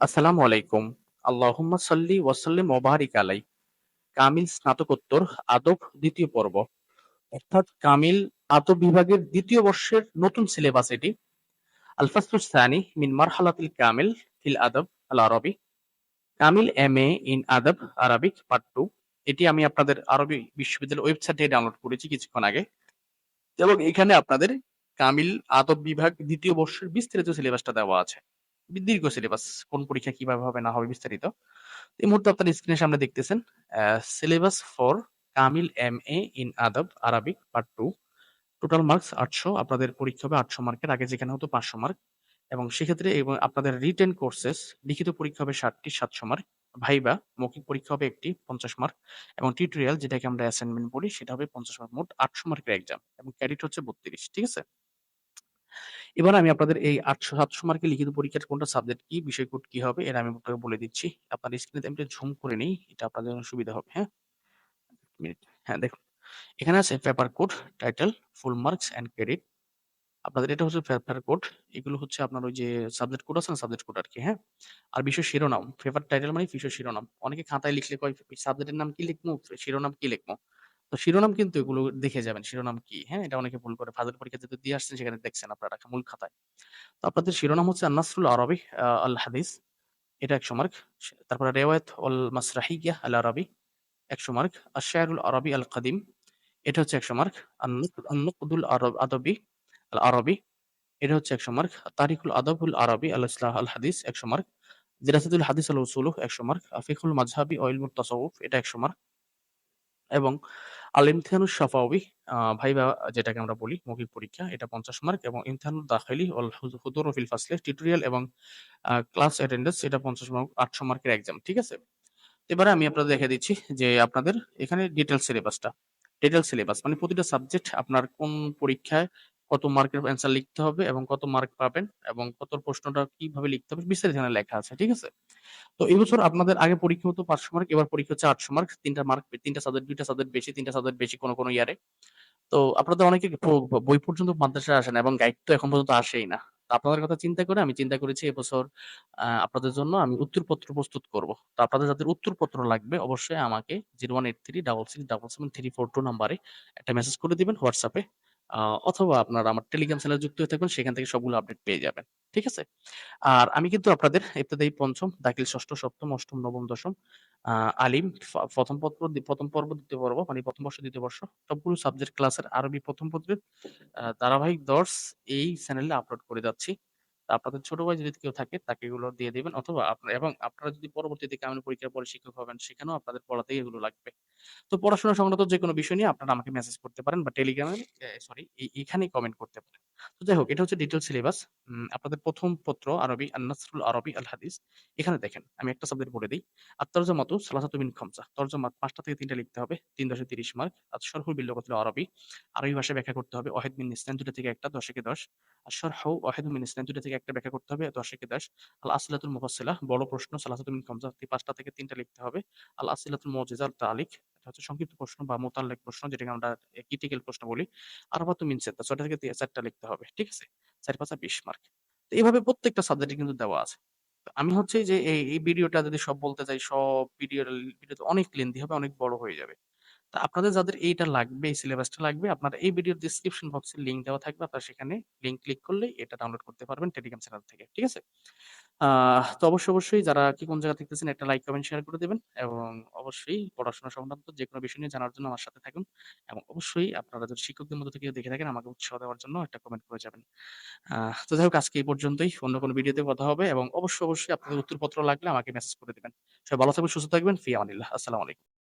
আসসালামু আলাইকুম। আল্লাহুম্মা সাল্লি ওয়া সাল্লিম ওয়া বারিক আলাই। কামিল স্নাতকোত্তর আদব দ্বিতীয় পর্ব। অর্থাৎ কামিল আদব বিভাগের দ্বিতীয় বর্ষের নতুন সিলেবাস এটি। আল ফাসলুস সানি মিন মারহালাতিল কামিল ফিল আদব আল আরবি। কামিল এম এ ইন আদব আরবিক পার্ট টু এটি আমি আপনাদের আরবি বিশ্ববিদ্যালয়ের ওয়েবসাইটে ডাউনলোড করেছি কিছুক্ষণ আগে। এবং এখানে আপনাদের কামিল আদব বিভাগ দ্বিতীয় বর্ষের বিস্তারিত সিলেবাসটা দেওয়া আছে। দীর্ঘ সিলেবাস কোন পরীক্ষা কীভাবে হবে, না হবে বিস্তারিত। এই মুহূর্তে আপনার স্ক্রিনের সামনে দেখতেছেন সিলেবাস ফর কামিল এম এ ইন আদব Arabic part two total marks আটশো, আপনাদের পরীক্ষা হবে আটশো মার্কের, আগে যেখানে হতো পাঁচশো মার্ক। এবং সেক্ষেত্রে এবং আপনাদের রিটেন কোর্সেস লিখিত পরীক্ষা হবে ষাটটি, সাতশো মার্ক। ভাইবা, মৌখিক পরীক্ষা হবে একটি, পঞ্চাশ মার্ক। এবং টিউটোরিয়াল যেটাকে আমরা অ্যাসাইনমেন্ট বলি, সেটা হবে পঞ্চাশ মার্ক, মোট আটশো মার্কের এক্সাম এবং ক্যাডিট হচ্ছে বত্রিশ, ঠিক আছে? এবার আমি আপনাদের এই ৮০০-৭০০ মার্কের লিখিত পরীক্ষার কোনটা সাবজেক্ট কি, বিষয় কোড কি হবে এটা আমি আপনাকে বলে দিচ্ছি। আপনার স্ক্রিনে আমি ঝুম করে নিই এটা আপনাদের জন্য সুবিধা হবে, হ্যাঁ? মিনিট। হ্যাঁ, দেখুন। এখানে আছে paper code, title, full marks and credit. আপনাদের এটা হচ্ছে পেপার কোড। এগুলো হচ্ছে আপনার ওই যে সাবজেক্ট কোড আছে না? সাবজেক্ট কোড আর কি হ্যাঁ? আর বিষয় শিরোনাম। পেপার টাইটেল মানে বিষয় শিরোনাম। অনেকে খাতায় লিখলে কয় সাবজেক্টের নাম কি লিখব? শিরোনাম কি লিখব? তো শিরোনাম কিন্তু এগুলো দেখে যাবেন শিরোনাম কি, হ্যাঁ? এটা অনেকে ভুল করে। ফাজিল পরীক্ষা যেহেতু দিয়ে আসছেন সেখানে দেখছেন আপনারা মূল খাতায়। তো আপনাদের শিরোনাম হচ্ছে আন-নাসরুল আরবি আল হাদিস এটা ১০০ মার্ক। তারপরে রেওয়ায়াত ওয়াল মাসরাহিয়্যাহ আল আরবি ১০০ মার্ক। আশ-শা'রুল আরবি আল কাদিম এটা হচ্ছে ১০০ মার্ক। আন-নুক আন-নুকদুল আরব আদবি আল আরবি এটা হচ্ছে ১০০ মার্ক। তারিখুল আদবুল আরবি আল ইসলাহ আল হাদিস ১০০ মার্ক। দিরাসাতুল হাদিস ওয়াল উসুলুহ ১০০ মার্ক। ফিকহুল মাযহাবি ওয়া ইলমুত তাসাউফ এটা ১০০ মার্ক। এবং আল ইমতিহানুস ভাই ভাইভা যেটাকে আমরা বলি, মৌখিক পরীক্ষা, এটা ৫০ মার্ক, এবং ইমতিহানুল দাখিলি অল হুদুর ফিল ফাসলে, টিউটোরিয়াল এবং ক্লাস অ্যাটেন্ডেন্স, এটা ৫০ মার্ক ৮০০ মার্কের এক্সাম। ঠিক আছে? এবারে আমি আপনাদের দেখে দিচ্ছি যে আপনাদের এখানে ডিটেল সিলেবাসটা। ডিটেল সিলেবাস মানে প্রতিটা সাবজেক্ট আপনার কোন পরীক্ষায় কত মার্কের অ্যান্সার লিখতে হবে এবং কত মার্ক পাবেন এবং কত প্রশ্নটা কীভাবে লিখতে হবে বিস্তারিত এখানে লেখা আছে। ঠিক আছে? তো এই বছর আপনাদের আগে পরীক্ষা হতো ৫০০ মার্ক, এবার পরীক্ষা হচ্ছে ৮০০ মার্ক। ৩ টা মার্ক ৩ টা সাবজেক্ট ২ টা সাবজেক্ট বেশি, তিনটা সাবজেক্ট বেশি কোন, কোন ইয়ারে। তো আপনাদের অনেকে বই পর্যন্ত মাদ্রাসায় আসে না এবং গাইড তো এখন পর্যন্ত আসেই না। আপনাদের কথা চিন্তা করে আমি চিন্তা করেছি এবছর আপনাদের জন্য আমি উত্তরপত্র প্রস্তুত করব। তো আপনাদের যাদের উত্তরপত্র লাগবে অবশ্যই আমাকে 01836677342 নাম্বারে একটা মেসেজ করে দিবেন এ। অথবা আপনারা আমার টেলিগ্রাম চ্যানেলে যুক্ত হয়ে থাকবেন সেখান থেকে সবগুলো আপডেট পেয়ে যাবেন। ঠিক আছে? আর আমি কিন্তু আপনাদের ইবতেদায়ী পঞ্চম, দাখিল ষষ্ঠ, সপ্তম, অষ্টম, নবম, দশম, আলিম প্রথম পত্র, প্রথম পর্ব, দ্বিতীয় পর্ব মানে প্রথম বর্ষ, দ্বিতীয় বর্ষ সবগুলো সাবজেক্ট ক্লাসের আরবি প্রথম পত্রের ধারাবাহিক দর্স এই চ্যানেলে আপলোড করে যাচ্ছি। আপনাদের ছোট ভাই যদি কেউ থাকে, তাকে এগুলো দিয়ে দিবেন অথবা আপনার এবং আপনারা যদি পরবর্তীতে কেমন পরীক্ষার পরে শিক্ষক হবেন, সেখানেও আপনাদের পড়াতে এগুলো লাগবে। তো পড়াশোনা সংক্রান্ত যে কোনো বিষয় নিয়ে আপনারা আমাকে মেসেজ করতে পারেন বা টেলিগ্রামে সরি এখানেই কমেন্ট করতে পারেন। তো যাই হোক, এটা হচ্ছে ডিটেইলস সিলেবাস। আপনাদের প্রথম পত্র আরবি আন-নাসরুল আরবি আল হাদিস। এখানে দেখেন, আমি একটা সাবজেক্ট বলে দেই। আত-তারজামাতু সালাসাতু মিন খামসা। তরজমা ৫ টা থেকে ৩ টা লিখতে হবে। ৩-১০ মার্ক। আশ-শারহু বিল লুগাতিল আরবি। আরবি ভাষায় ব্যাখ্যা করতে হবে। ওয়াহিদ মিন ইসনাইন ২ টা থেকে ১ টা ১০ একে ১০। আশ-শারহু ওয়াহিদুম মিন ইসনাইন ২ টা থেকে একটা ব্যাখ্যা করতে হবে ১০ একে ১০। আল আসইলাতুল মুফাসসালা, বড় প্রশ্ন, সালাসাতু মিন খামসা ৫ টা থেকে ৩ টা লিখতে হবে। আল আসইলাতুল মুজিজা তালিক হচ্ছে সংক্ষিপ্ত প্রশ্ন বা মোতাল্লেক প্রশ্ন যেটাকে আমরা ক্রিটিক্যাল প্রশ্ন বলি। আর বা তুমি ৬ টা থেকে ৪ টা লিখতে হবে। ঠিক আছে? ৪ ৫ ২০ মার্ক। তো এইভাবে প্রত্যেকটা সাবজেক্টে কিন্তু দেওয়া আছে। আমি হচ্ছে যে এই, এই ভিডিওটা যদি সব বলতে চাই সব ভিডিও ভিডিও অনেক লেন্দি হবে, অনেক বড় হয়ে যাবে। তো আপনাদের যাদের এইটা লাগবে, এই সিলেবাসটা লাগবে আপনারা এই ভিডিওর ডেসক্রিপশন বক্সে লিংক দেওয়া থাকবে। আপনারা সেখানে লিংক ক্লিক করলেই এটা ডাউনলোড করতে পারবেন টেলিগ্রাম চ্যানেল থেকে। ঠিক আছে? তো অবশ্যই, অবশ্যই যারা কি কোন জায়গা দেখতেছেন একটা লাইক, কমেন্ট, শেয়ার করে দেবেন এবং অবশ্যই পড়াশোনা সংক্রান্ত যেকোনো বিষয় নিয়ে জানার জন্য আমার সাথে থাকুন এবং অবশ্যই আপনারা যদি শিক্ষকদের মধ্যে থেকে দেখে থাকেন আমাকে উৎসাহ দেওয়ার জন্য একটা কমেন্ট করে যাবেন। তো যাই হোক আজকে এই পর্যন্তই। অন্য কোনো ভিডিওতে কথা হবে এবং অবশ্যই, অবশ্যই আপনাদের উত্তরপত্র লাগলে আমাকে মেসেজ করে দেবেন সবাই ভালো থাকবেন, সুস্থ থাকবেন। ফিয়া আমানিল্লাহ। আসসালামু আলাইকুম।